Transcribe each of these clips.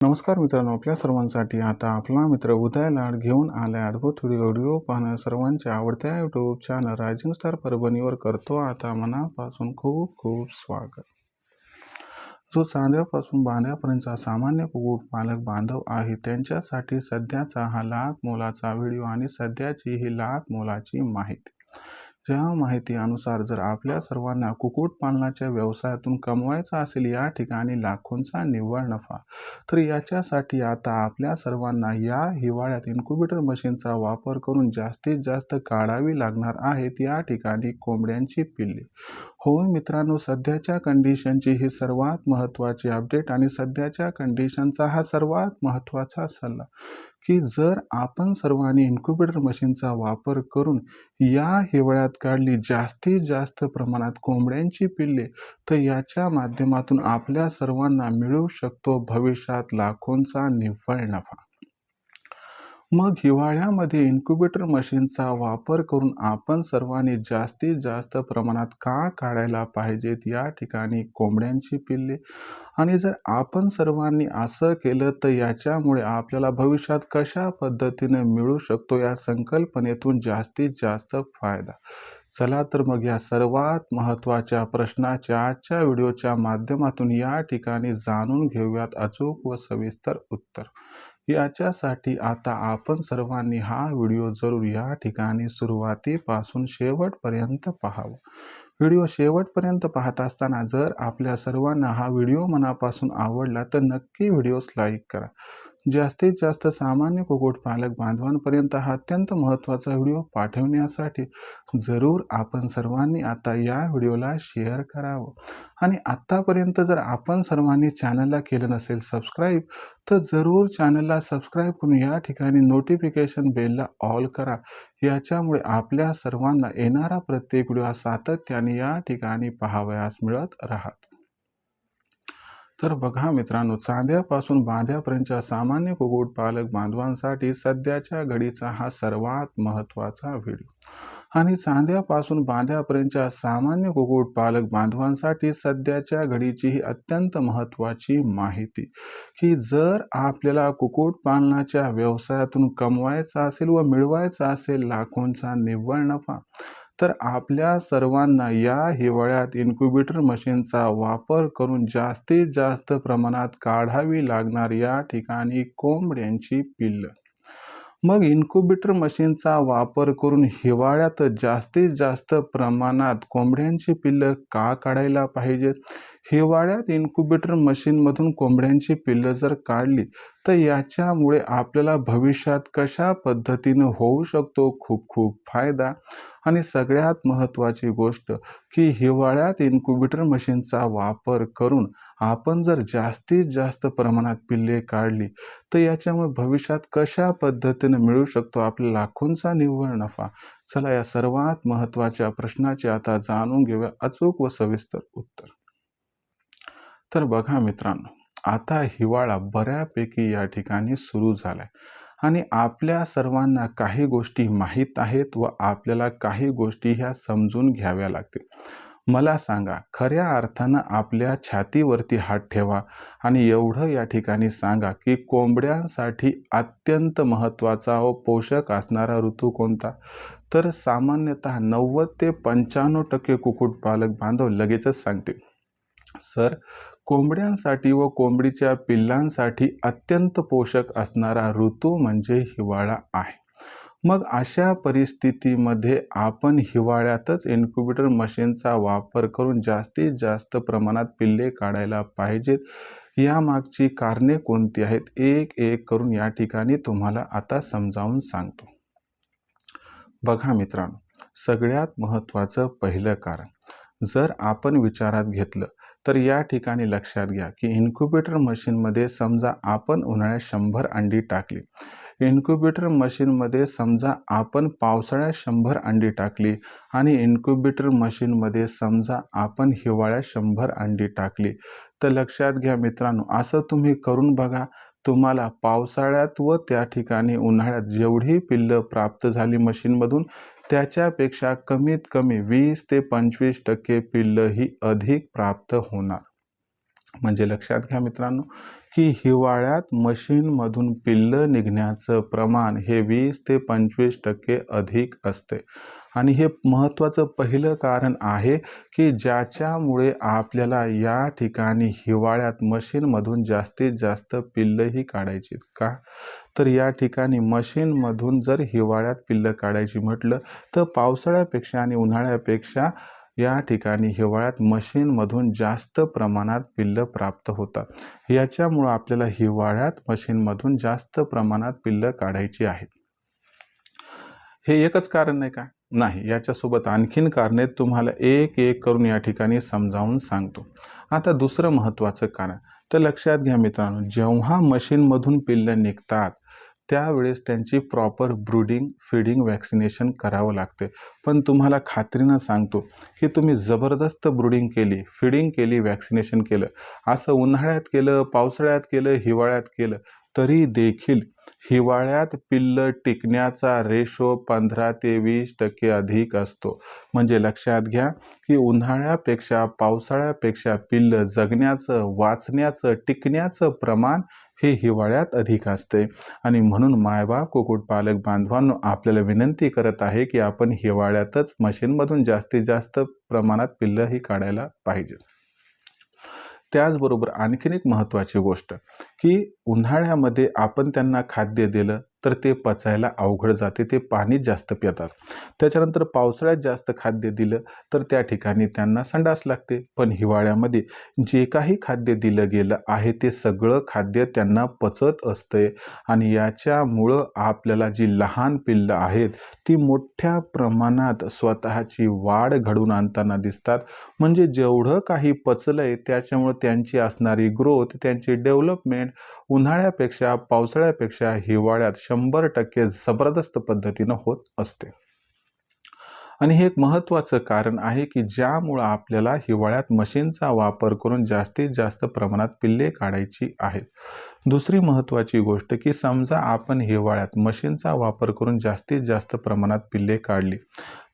नमस्कार मित्रांनो आपल्या सर्वांसाठी आता आपला मित्र उदय लाड घेऊन आलाय अद्भुत व्हिडिओ व्हिडिओ पाहणं सर्वांच्या आवडत्या यूट्यूब चॅनल रायझिंग स्टार परभणीवर करतो आता मनापासून खूप खूप स्वागत. जो चांद्यापासून बांध्यापर्यंतचा सामान्य कुकुट पालक बांधव आहे त्यांच्यासाठी सध्याचा हा लाख मोलाचा व्हिडिओ आणि सध्याची ही लाख मोलाची माहिती. ज्या माहिती अनुसार जर आपल्या सर्वांना कुक्कुटपालनाच्या व्यवसायातून कमवायचा असेल या ठिकाणी लाखोंचा निव्वळ नफा तर याच्यासाठी आता आपल्या सर्वांना या हिवाळ्यात इन्क्युबेटर मशीनचा वापर करून जास्तीत जास्त काढावी लागणार आहेत या ठिकाणी कोंबड्यांची पिल्ले. हो मित्रांनो सध्याच्या कंडिशनची ही सर्वात महत्त्वाची अपडेट आणि सध्याच्या कंडिशनचा हा सर्वात महत्त्वाचा सल्ला. की जर आपण सर्वांनी इन्क्युबेटर मशीनचा वापर करून या हिवाळ्यात काढली जास्तीत जास्त प्रमाणात कोंबड्यांची पिल्ले तर याच्या माध्यमातून आपल्या सर्वांना मिळू शकतो भविष्यात लाखोंचा निव्वळ नफा. मग हिवाळ्यामध्ये इन्क्युबेटर मशीनचा वापर करून आपण सर्वांनी जास्तीत जास्त प्रमाणात का काढायला पाहिजेत? या ठिकाणी कोंबड्यांची पिल्ले. आणि जर आपण सर्वांनी असं केलं तर याच्यामुळे आपल्याला भविष्यात कशा पद्धतीने मिळू शकतो या संकल्पनेतून जास्तीत जास्त फायदा? चला तर मग या सर्वात महत्त्वाच्या प्रश्नाच्या आजच्या व्हिडिओच्या माध्यमातून या ठिकाणी जाणून घेऊयात अचूक व सविस्तर उत्तर. याच्यासाठी आता आपण सर्वांनी हा व्हिडिओ जरूर या ठिकाणी सुरुवातीपासून शेवटपर्यंत पाहावा. व्हिडिओ शेवटपर्यंत पाहत असताना जर आपल्या सर्वांना हा व्हिडिओ मनापासून आवडला तर नक्की व्हिडिओस लाईक करा. जास्तीत जास्त सामान्य कुक्कुटपालक बांधवांपर्यंत हा अत्यंत महत्त्वाचा व्हिडिओ पाठवण्यासाठी जरूर आपण सर्वांनी आता या व्हिडिओला शेअर करावं. आणि आत्तापर्यंत जर आपण सर्वांनी चॅनलला केलं नसेल सबस्क्राईब तर जरूर चॅनलला सबस्क्राईब करून या ठिकाणी नोटिफिकेशन बेलला ऑल करा. याच्यामुळे आपल्या सर्वांना येणारा प्रत्येक व्हिडिओ सातत्याने या ठिकाणी पाहावयास मिळत राहत. तर बघा मित्रांनो चांद्यापासून बांध्यापर्यंतच्या सामान्य कुक्कुटपालक बांधवांसाठी सध्याच्या घडीचा हा सर्वात महत्त्वाचा व्हिडिओ. आणि चांद्यापासून बांध्यापर्यंतच्या सामान्य कुक्कुटपालक बांधवांसाठी सध्याच्या घडीची ही अत्यंत महत्त्वाची माहिती की जर आपल्याला कुक्कुटपालनाच्या व्यवसायातून कमवायचा असेल व मिळवायचा असेल लाखोंचा निव्वळ नफा तर आपल्या सर्वांना या हिवाळ्यात इन्क्युबेटर मशीनचा वापर करून जास्तीत जास्त प्रमाणात काढावी लागणार या ठिकाणी कोंबड्यांची पिल्लं. मग इन्क्युबेटर मशीनचा वापर करून हिवाळ्यात जास्तीत जास्त प्रमाणात कोंबड्यांची पिल्लं का काढायला पाहिजेत? हिवाळ्यात इन्क्युबेटर मशीनमधून कोंबड्यांची पिल्लं जर काढली तर याच्यामुळे आपल्याला भविष्यात कशा पद्धतीनं होऊ शकतो? खूप खूप फायदा. आणि सगळ्यात महत्त्वाची गोष्ट की हिवाळ्यात इन्क्युबेटर मशीनचा वापर करून आपण जर जास्तीत जास्त प्रमाणात पिल्ले काढली तर याच्यामुळे भविष्यात कशा पद्धतीने मिळू शकतो आपल्या लाखोंचा निव्वळ नफा? चला या सर्वात महत्त्वाच्या प्रश्नाचे आता जाणून घेऊया अचूक व सविस्तर उत्तर. तर बघा मित्रांनो आता हिवाळा बऱ्यापैकी या ठिकाणी सुरू झालाय. आणि आपल्या सर्वांना काही गोष्टी माहीत आहेत व आपल्याला काही गोष्टी ह्या समजून घ्याव्या लागतील. मला सांगा खऱ्या अर्थानं आपल्या छातीवरती हात ठेवा आणि एवढं या ठिकाणी सांगा की कोंबड्यांसाठी अत्यंत महत्त्वाचा व पोषक असणारा ऋतू कोणता? तर सामान्यतः नव्वद ते पंच्याण्णव टक्के कुक्कुटपालक बांधव लगेचच सांगतील. सर कोंबड्यांसाठी व कोंबडीच्या पिल्लांसाठी अत्यंत पोषक असणारा ऋतू म्हणजे हिवाळा आहे. मग अशा परिस्थितीमध्ये आपण हिवाळ्यातच इन्क्युबेटर मशीनचा वापर करून जास्तीत जास्त प्रमाणात पिल्ले काढायला पाहिजेत. यामागची कारणे कोणती आहेत? एक एक करून या ठिकाणी तुम्हाला आता समजावून सांगतो. बघा मित्रांनो सगळ्यात महत्त्वाचं पहिलं कारण जर आपण विचारात घेतलं तर या ठिकाणी लक्षात घ्या की इन्क्युबेटर मशीनमध्ये समजा आपण उन्हाळ्यात शंभर अंडी टाकली इन्क्युबेटर मशीनमध्ये समजा आपण पावसाळ्यात शंभर अंडी टाकली आणि इन्क्युबेटर मशीनमध्ये समजा आपण हिवाळ्यात शंभर अंडी टाकली. तर लक्षात घ्या मित्रांनो असं तुम्ही करून बघा. तुम्हाला पावसाळ्यात व त्या ठिकाणी उन्हाळ्यात जेवढी पिल्लं प्राप्त झाली मशीनमधून त्याच्यापेक्षा कमीत कमी वीस ते पंचवीस टक्के पिल्लं ही अधिक प्राप्त होणार. म्हणजे लक्षात घ्या मित्रांनो की हिवाळ्यात मशीनमधून पिल्लं निघण्याचं प्रमाण हे वीस ते पंचवीस टक्के अधिक असते. आणि हे महत्त्वाचं पहिलं कारण आहे की ज्याच्यामुळे आपल्याला या ठिकाणी हिवाळ्यात मशीनमधून जास्तीत जास्त पिल्लंही काढायची का? तर या ठिकाणी मशीनमधून जर हिवाळ्यात पिल्लं काढायची म्हटलं तर पावसाळ्यापेक्षा आणि उन्हाळ्यापेक्षा या ठिकाणी हिवाळ्यात मशीनमधून जास्त प्रमाणात पिल्लं प्राप्त होतात. याच्यामुळं आपल्याला हिवाळ्यात मशीनमधून जास्त प्रमाणात पिल्लं काढायची आहेत. हे एकच कारण नाही का? नाही याच्यासोबत आणखीन कारणे तुम्हाला एक एक करून या ठिकाणी समजावून सांगतो. आता दुसरं महत्त्वाचं कारण. तर लक्षात घ्या मित्रांनो जेव्हा मशीनमधून पिल्लं निघतात त्यावेळेस त्यांची प्रॉपर ब्रुडिंग फिडिंग वॅक्सिनेशन करावं लागते. पण तुम्हाला खात्रीनं सांगतो की तुम्ही जबरदस्त ब्रुडिंग केली फिडिंग केली वॅक्सिनेशन केलं. असं उन्हाळ्यात केलं पावसाळ्यात केलं हिवाळ्यात केलं तरी देखील हिवाळ्यात पिल्ल टिकण्याचा रेशो पंधरा ते वीस टक्के अधिक असतो. म्हणजे लक्षात घ्या की उन्हाळ्यापेक्षा पावसाळ्यापेक्षा पिल्लं जगण्याचं वाचण्याचं टिकण्याचं प्रमाण हे हिवाळ्यात अधिक असते. आणि म्हणून मायबाप कुक्कुटपालक बांधवांनो आपल्याला विनंती करत आहे की आपण हिवाळ्यातच मशीनमधून जास्तीत जास्त प्रमाणात पिल्लंही काढायला पाहिजे. त्याचबरोबर आणखीन एक महत्त्वाची गोष्ट की उन्हाळ्यामध्ये आपण त्यांना खाद्य दिलं तर ते पचायला अवघड जाते ते पाणी जास्त पितात. त्याच्यानंतर पावसाळ्यात जास्त खाद्य दिलं तर त्या ठिकाणी त्यांना संडास लागते. पण हिवाळ्यामध्ये जे काही खाद्य दिलं गेलं आहे ते सगळं खाद्य त्यांना पचत असते आणि याच्यामुळं आपल्याला जी लहान पिल्लं आहेत ती मोठ्या प्रमाणात स्वतःची वाढ घडून आणताना दिसतात. म्हणजे जेवढं काही पचलं आहे त्याच्यामुळं त्यांची असणारी ग्रोथ त्यांची डेव्हलपमेंट उन्हाळ्यापेक्षा पावसाळ्यापेक्षा हिवाळ्यात शंभर टक्के जबरदस्त पद्धतीनं होत असते. आणि हे एक महत्त्वाचं कारण आहे की ज्यामुळं आपल्याला हिवाळ्यात मशीनचा वापर करून जास्तीत जास्त प्रमाणात पिल्ले काढायची आहेत. दुसरी महत्त्वाची गोष्ट की समजा आपण हिवाळ्यात मशीनचा वापर करून जास्तीत जास्त प्रमाणात पिल्ले काढली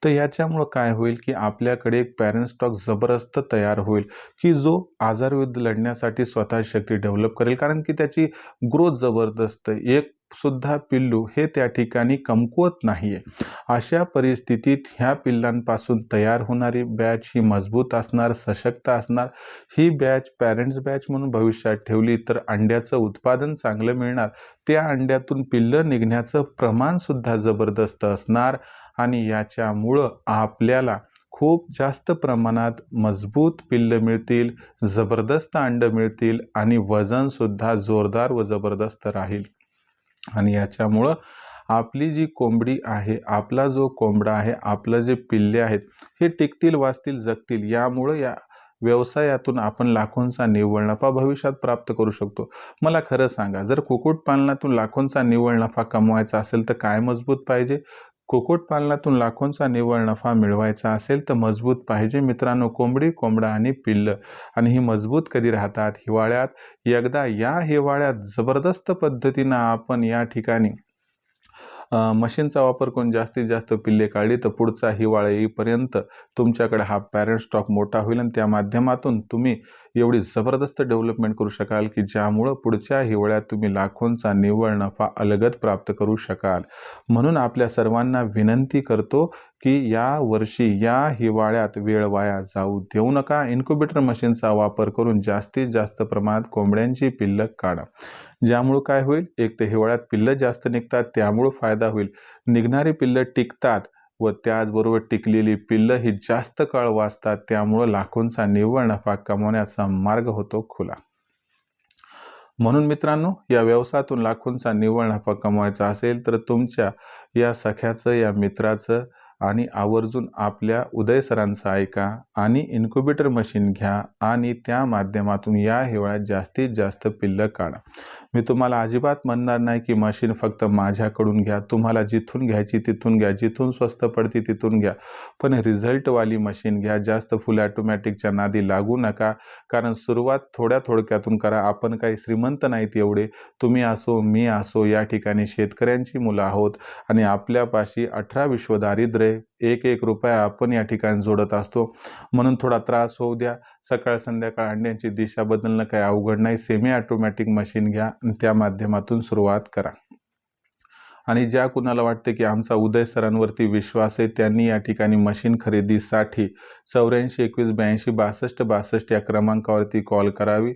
तर याच्यामुळं काय होईल की आपल्याकडे एक पॅरेंट स्टॉक जबरदस्त तयार होईल की जो आजारविरुद्ध लढण्यासाठी स्वतः शक्ती डेव्हलप करेल. कारण की त्याची ग्रोथ जबरदस्त एक सुद्धा पिल्लू हे त्या ठिकाणी कमकुवत नाही आहे अशा परिस्थितीत ह्या पिल्लांपासून तयार होणारी बॅच ही मजबूत असणार सशक्त असणार. ही बॅच पॅरेंट्स बॅच म्हणून भविष्यात ठेवली तर अंड्याचं उत्पादन चांगलं मिळणार. त्या अंड्यातून पिल्लं निघण्याचं प्रमाणसुद्धा जबरदस्त असणार आणि याच्यामुळं आपल्याला खूप जास्त प्रमाणात मजबूत पिल्लं मिळतील जबरदस्त अंड मिळतील आणि वजनसुद्धा जोरदार व जबरदस्त राहील. आणि याच्यामुळं आपली जी कोंबडी आहे आपला जो कोंबडा आहे आपलं जे पिल्ले आहेत हे टिकतील वाचतील जगतील यामुळं या व्यवसायातून आपण लाखोंचा निव्वळ नफा भविष्यात प्राप्त करू शकतो. मला खरं सांगा जर कुक्कुटपालनातून लाखोंचा निव्वळ नफा कमवायचा असेल तर काय मजबूत पाहिजे? कुक्कुटपालनातून लाखोंचा निव्वळ नफा मिळवायचा असेल तर मजबूत पाहिजे. मित्रांनो कोंबडी कोंबडा आणि पिल्लं. आणि ही मजबूत कधी राहतात? हिवाळ्यात? एकदा या हिवाळ्यात जबरदस्त पद्धतीनं आपण या ठिकाणी मशीनचा वापर करून जास्तीत जास्त पिल्ले काढली तर पुढचा हिवाळा येईपर्यंत तुमच्याकडे हा पॅरेंट स्टॉक मोठा होईल आणि त्या माध्यमातून तुम्ही एवढी जबरदस्त डेव्हलपमेंट करू शकाल की ज्यामुळं पुढच्या हिवाळ्यात तुम्ही लाखोंचा निव्वळ नफा अलगद प्राप्त करू शकाल. म्हणून आपल्या सर्वांना विनंती करतो की या वर्षी या हिवाळ्यात वेळ वाया जाऊ देऊ नका. इन्क्युबेटर मशीनचा वापर करून जास्तीत जास्त प्रमाणात कोंबड्यांची पिल्लं काढा. ज्यामुळं काय होईल? एक तर हिवाळ्यात पिल्लं जास्त निघतात त्यामुळं फायदा होईल. निघणारी पिल्लं टिकतात व त्याचबरोबर टिकलेली पिल्लं ही जास्त काळ वाचतात त्यामुळं लाखोंचा निव्वळ नफा कमवण्याचा मार्ग होतो खुला. म्हणून मित्रांनो या व्यवसायातून लाखोंचा निव्वळ नफा कमवायचा असेल तर तुमच्या या सख्याचं या मित्राचं आणि आवर्जून आपल्या उदय सरांचं ऐका आणि इन्क्युबेटर मशीन घ्या आणि त्या माध्यमातून या हिवाळ्यात जास्तीत जास्त पिल्लं काढा. मी तुम्हाला अजिबात म्हणणार नाही की मशीन फक्त माझ्याकडून घ्या. तुम्हाला जिथून घ्यायची तिथून घ्या. जिथून स्वस्त पडते तिथून घ्या. पण रिझल्टवाली मशीन घ्या. जास्त फुल ॲटोमॅटिकच्या नादी लागू नका. कारण सुरुवात थोड्या थोडक्यातून करा. आपण काही श्रीमंत नाहीत एवढे. तुम्ही असो मी असो या ठिकाणी शेतकऱ्यांची मुलं आहोत. आणि आपल्यापाशी अठरा विश्व दारिद्र्य रुपये एक एक रुपया आपण या ठिकाणी जोडत असतो. म्हणून थोडा त्रास होऊ द्या. सकाळ संध्याकाळ अंड्यांची दिशा बदलणं काही अवघड नाही. सेमी ऑटोमॅटिक मशीन घ्या आणि त्या माध्यमातून सुरुवात करा. आणि ज्या कुणाला वाटते की आमचा उदय सरांवरती विश्वास आहे त्यांनी या ठिकाणी मशीन खरेदीसाठी चौऱ्याऐंशी एकवीस ब्याऐंशी बासष्ट बासष्ट या क्रमांकावरती कॉल करावी.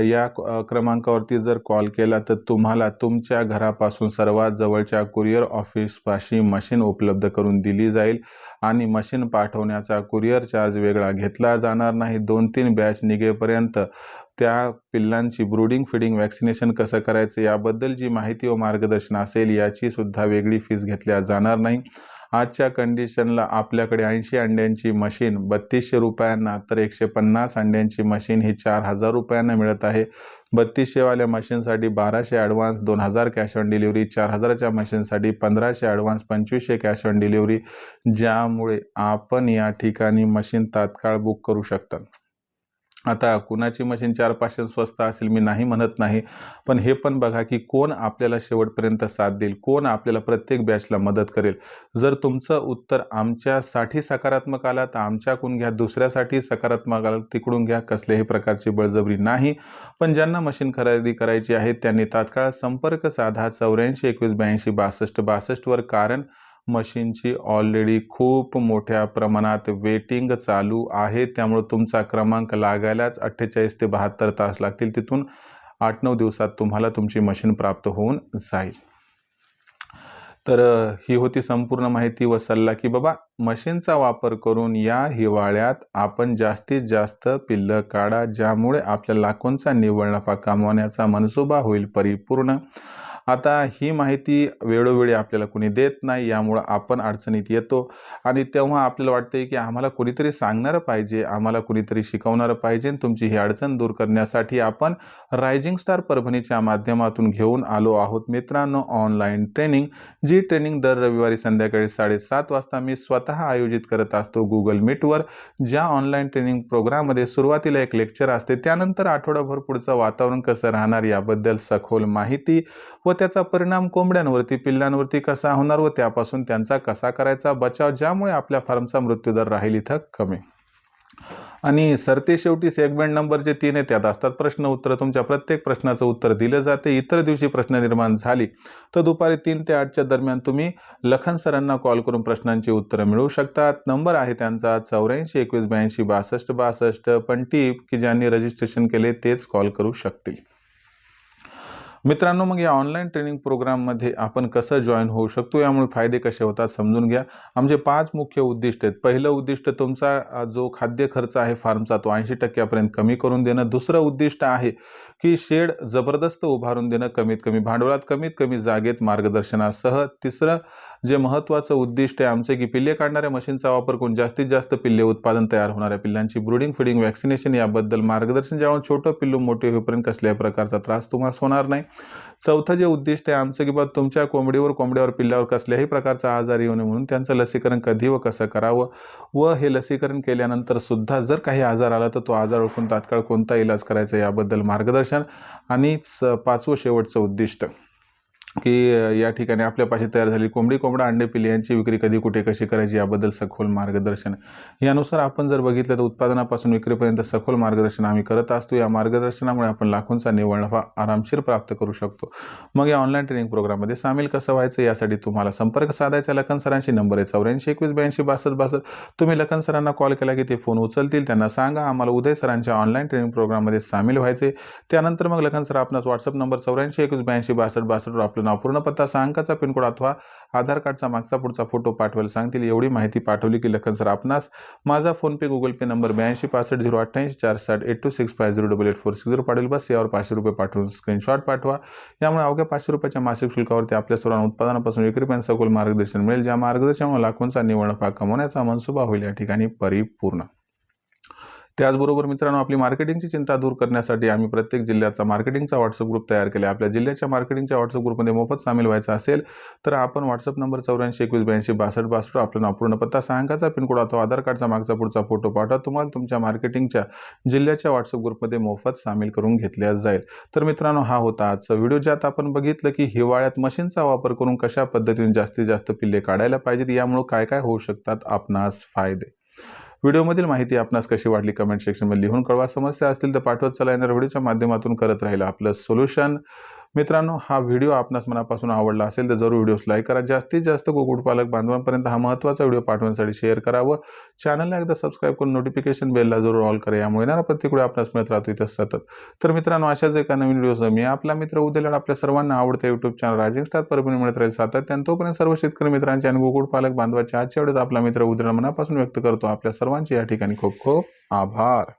या क- क्रमांकावरती जर कॉल केला तर तुम्हाला तुमच्या घरापासून सर्वात जवळच्या कुरिअर ऑफिसपाशी मशीन उपलब्ध करून दिली जाईल आणि मशीन पाठवण्याचा कुरिअर चार्ज वेगळा घेतला जाणार नाही. दोन तीन बॅच निघेपर्यंत त्या पिल्लांची ब्रुडिंग फिडिंग वॅक्सिनेशन कसं करायचं याबद्दल जी माहिती व मार्गदर्शन असेल याची सुद्धा वेगळी फीस घेतल्या जाणार नाही. आजच्या कंडिशनला आपल्याकडे ऐंशी अंड्यांची मशीन बत्तीसशे रुपयांना तर एकशे पन्नास अंड्यांची मशीन ही चार हजार रुपयांना मिळत आहे. बत्तीसशेवाल्या मशीनसाठी बाराशे ॲडव्हान्स दोन हजार कॅश ऑन डिलिव्हरी चार हजाराच्या मशीनसाठी पंधराशे ॲडव्हान्स पंचवीसशे कॅश ऑन डिलिव्हरी ज्यामुळे आपण या ठिकाणी मशीन तात्काळ बुक करू शकता. आता कुणाची मशीन चार पाचशे स्वस्त असेल मी नाही म्हणत नाही पण हे पण बघा की कोण आपल्याला शेवटपर्यंत साथ देईल कोण आपल्याला प्रत्येक बॅचला मदत करेल. जर तुमचं उत्तर आमच्यासाठी सकारात्मक आला तर आमच्याकडून घ्या दुसऱ्यासाठी सकारात्मक आला तिकडून घ्या कसल्याही प्रकारची बळजबरी नाही. पण ज्यांना मशीन खरेदी करायची आहे त्यांनी तात्काळ संपर्क साधा चौऱ्याऐंशी एकवीस ब्याऐंशी बासष्ट बासष्टवर कारण मशीनची ऑलरेडी खूप मोठ्या प्रमाणात वेटिंग चालू आहे. त्यामुळे तुमचा क्रमांक लागायलाच अठ्ठेचाळीस ते बहात्तर तास लागतील. तिथून आठ नऊ दिवसात तुम्हाला तुमची मशीन प्राप्त होऊन जाईल. तर ही होती संपूर्ण माहिती व सल्ला की बाबा मशीनचा वापर करून या हिवाळ्यात आपण जास्तीत जास्त पिल्लं काढा ज्यामुळे आपल्या लाखोंचा निव्वळ नफा कमवण्याचा मनसुबा होईल परिपूर्ण. आता ही माहिती वेळोवेळी आपल्याला कोणी देत नाही यामुळं आपण अडचणीत येतो. आणि तेव्हा आपल्याला वाटते की आम्हाला कोणीतरी सांगणारं पाहिजे आम्हाला कोणीतरी शिकवणारं पाहिजे आणि तुमची ही अडचण दूर करण्यासाठी आपण रायझिंग स्टार परभणीच्या माध्यमातून घेऊन आलो आहोत. मित्रांनो ऑनलाईन ट्रेनिंग जी ट्रेनिंग दर रविवारी संध्याकाळी साडेसात वाजता मी स्वतः आयोजित करत असतो गुगल मीटवर ज्या ऑनलाईन ट्रेनिंग प्रोग्राममध्ये सुरुवातीला एक लेक्चर असते त्यानंतर आठवडाभर पुढचं वातावरण कसं राहणार याबद्दल सखोल माहिती व त्याचा परिणाम कोंबड्यांवरती पिल्लांवरती कसा होणार व त्यापासून त्यांचा कसा करायचा बचाव ज्यामुळे आपल्या फार्मचा मृत्यूदर राहील इथं कमी. आणि सरते शेवटी सेगमेंट नंबर जे तीन आहे त्यात असतात प्रश्न उत्तर. तुमच्या प्रत्येक प्रश्नाचं उत्तर दिलं जाते. इतर दिवशी प्रश्न निर्माण झाली तर दुपारी तीन ते आठच्या दरम्यान तुम्ही लखन सरांना कॉल करून प्रश्नांची उत्तरं मिळवू शकतात. नंबर आहे त्यांचा चौऱ्याऐंशी एकवीस ब्याऐंशी बासष्ट बासष्ट. पण टीप की ज्यांनी रजिस्ट्रेशन केले तेच कॉल करू शकतील. मित्रांनो मग या ऑनलाईन ट्रेनिंग प्रोग्राममध्ये आपण कसं जॉईन होऊ शकतो यामुळे फायदे कसे होतात समजून घ्या. आमचे पाच मुख्य उद्दिष्ट आहेत. पहिलं उद्दिष्ट तुमचा जो खाद्य खर्च आहे फार्मचा तो ऐंशी टक्क्यापर्यंत कमी करून देणं. दुसरं उद्दिष्ट आहे की शेड जबरदस्त उभारून देणं कमीत कमी भांडवलात कमीत कमी जागेत मार्गदर्शनासह. तिसरं जे महत्त्वाचं उद्दिष्ट आहे आमचे की पिल्ले काढणाऱ्या मशीनचा वापर करून जास्तीत जास्त पिल्ले उत्पादन तयार होणाऱ्या पिल्लांची ब्रुडिंग फिडिंग वॅक्सिनेशन याबद्दल मार्गदर्शन ज्यामुळे छोटं पिल्लू मोठे होईपर्यंत कसल्याही प्रकारचा त्रास तुम्हाला होणार नाही. चौथं जे उद्दिष्ट आहे आमचं की बा तुमच्या कोंबडीवर कोंबड्यावर पिल्ल्यावर कसल्याही प्रकारचा आजार येऊ नये म्हणून त्यांचं लसीकरण कधी व कसं करावं? व हे लसीकरण केल्यानंतर सुद्धा जर काही आजार आला तर तो आजार ओळखून तात्काळ कोणता इलाज करायचा याबद्दल मार्गदर्शन आणि स- पाचवं शेवटचं उद्दिष्ट. की या ठिकाणी आपल्यापाशी तयार झाली कोंबडी कोंबडा अंडे पिल्ले यांची विक्री कधी कुठे कशी करायची याबद्दल सखोल मार्गदर्शन. यानुसार आपण जर बघितलं तर उत्पादनापासून विक्रीपर्यंत सखोल मार्गदर्शन आम्ही करत असतो. या मार्गदर्शनामुळे आपण लाखोंचा निव्वळ नफा आरामशीर प्राप्त करू शकतो. मग या ऑनलाईन ट्रेनिंग प्रोग्राममध्ये सामील कसं व्हायचं यासाठी तुम्हाला संपर्क साधायचा लखन सरांशी. नंबर आहे चौऱ्याऐंशी एकवीस ब्याऐंशी बासष्ट बासष्ट. तुम्ही लखन सरांना कॉल केला की ते फोन उचलतील. त्यांना सांगा आम्हाला उदय सरांच्या ऑनलाईन ट्रेनिंग प्रोग्राममध्ये सामील व्हायचे त्यानंतर मग लखन सर आपणास व्हॉट्सअप नंबर चौऱ्याऐंशी एकवीस ब्याऐंशी बासष्ट बासष्टवर आपलं नाव पूर्ण पत्ता सहा अंकाचा पिनकोड अथवा आधार कार्डचा मागचा पुढचा फोटो पाठवायला सांगतील. एवढी माहिती पाठवली की लखन सर आपणास. माझा फोनपे गुगल पे नंबर ब्याऐंशी पासष्ट झिरो अठ्ठ्याऐंशी चार साठ eight two six five zero double eight four six zero पाठवेल बस यावर पाचशे रुपये पाठवून स्क्रीनशॉट पाठवा. यामुळे अवघ्या पाचशे रुपयाच्या मासिक शुल्कावरती आपल्या सर्वांना उत्पादनापासून एक रुपयांचा सखोल मार्गदर्शन मिळेल ज्या मार्गदर्शनामुळे लाखोंचा निवडणूक कमवण्याचा मनसुबा होईल. या ठिकाणी परिपूर्ण. त्याचबरोबर मित्रांनो आपली मार्केटिंगची चिंता दूर करण्यासाठी आम्ही प्रत्येक जिल्ह्याचा मार्केटिंगचा व्हॉट्सअप ग्रुप तयार केला आपल्या जिल्ह्याच्या मार्केटिंगच्या व्हॉट्सअप ग्रुपमध्ये मोफत सामील व्हायचं असेल तर आपण व्हॉट्सअप नंबर चौऱ्याऐंशी एकवीस ब्याऐंशी बासष्ट बासष्ट आपला नाव पूर्ण पत्ता सहा पिनकोड अथवा आधार कार्डचा मागचा पुढचा फोटो पाठवा. तुम्हाला तुमच्या मार्केटिंगच्या जिल्ह्याच्या व्हॉट्सअप ग्रुपमध्ये मोफत सामील करून घेतल्या जाईल. तर मित्रांनो हा होता आजचा व्हिडिओ. ज्यात आपण बघितलं की हिवाळ्यात मशीनचा वापर करून कशा पद्धतीने जास्तीत जास्त पिल्ले काढायला पाहिजेत यामुळे काय काय होऊ शकतात आपणास फायदे. व्हिडिओमधील माहिती आपणास कशी वाटली कमेंट सेक्शनमध्ये लिहून कळवा. समस्या असतील तर पाठवत चला. येणार व्हिडिओच्या माध्यमातून करत राहिला आपलं सोल्युशन मित्रांनो हा व्हिडिओ आपणास मनापासून आवडला असेल तर जरूर व्हिडिओस लाईक करा. जास्तीत जास्त कुक्कुटपालक बांधवांपर्यंत हा महत्त्वाचा व्हिडिओ पाठवण्यासाठी शेअर करावं. चॅनलला एकदा सबस्क्राईब करून नोटिफिकेशन बेलला जरूर ऑल करा. यामुळे येणारा प्रत्येक व्हिडिओ आपणास मिळत राहतो इथं सतत. तर मित्रांनो अशाच एका नवीन व्हिडिओसह मी आपला मित्र उद्याला आपल्या सर्वांना आवडतं YouTube channel rising star Parbhani मिळत राहील सातत्यानं. तोपर्यंत सर्व शेतकरी मित्रांचे आणि कुक्कुटपालक बांधवाच्या आजच्या वेळेस आपला मित्र उद्याला मनापासून व्यक्त करतो. आपल्या सर्वांचे या ठिकाणी खूप खूप आभार.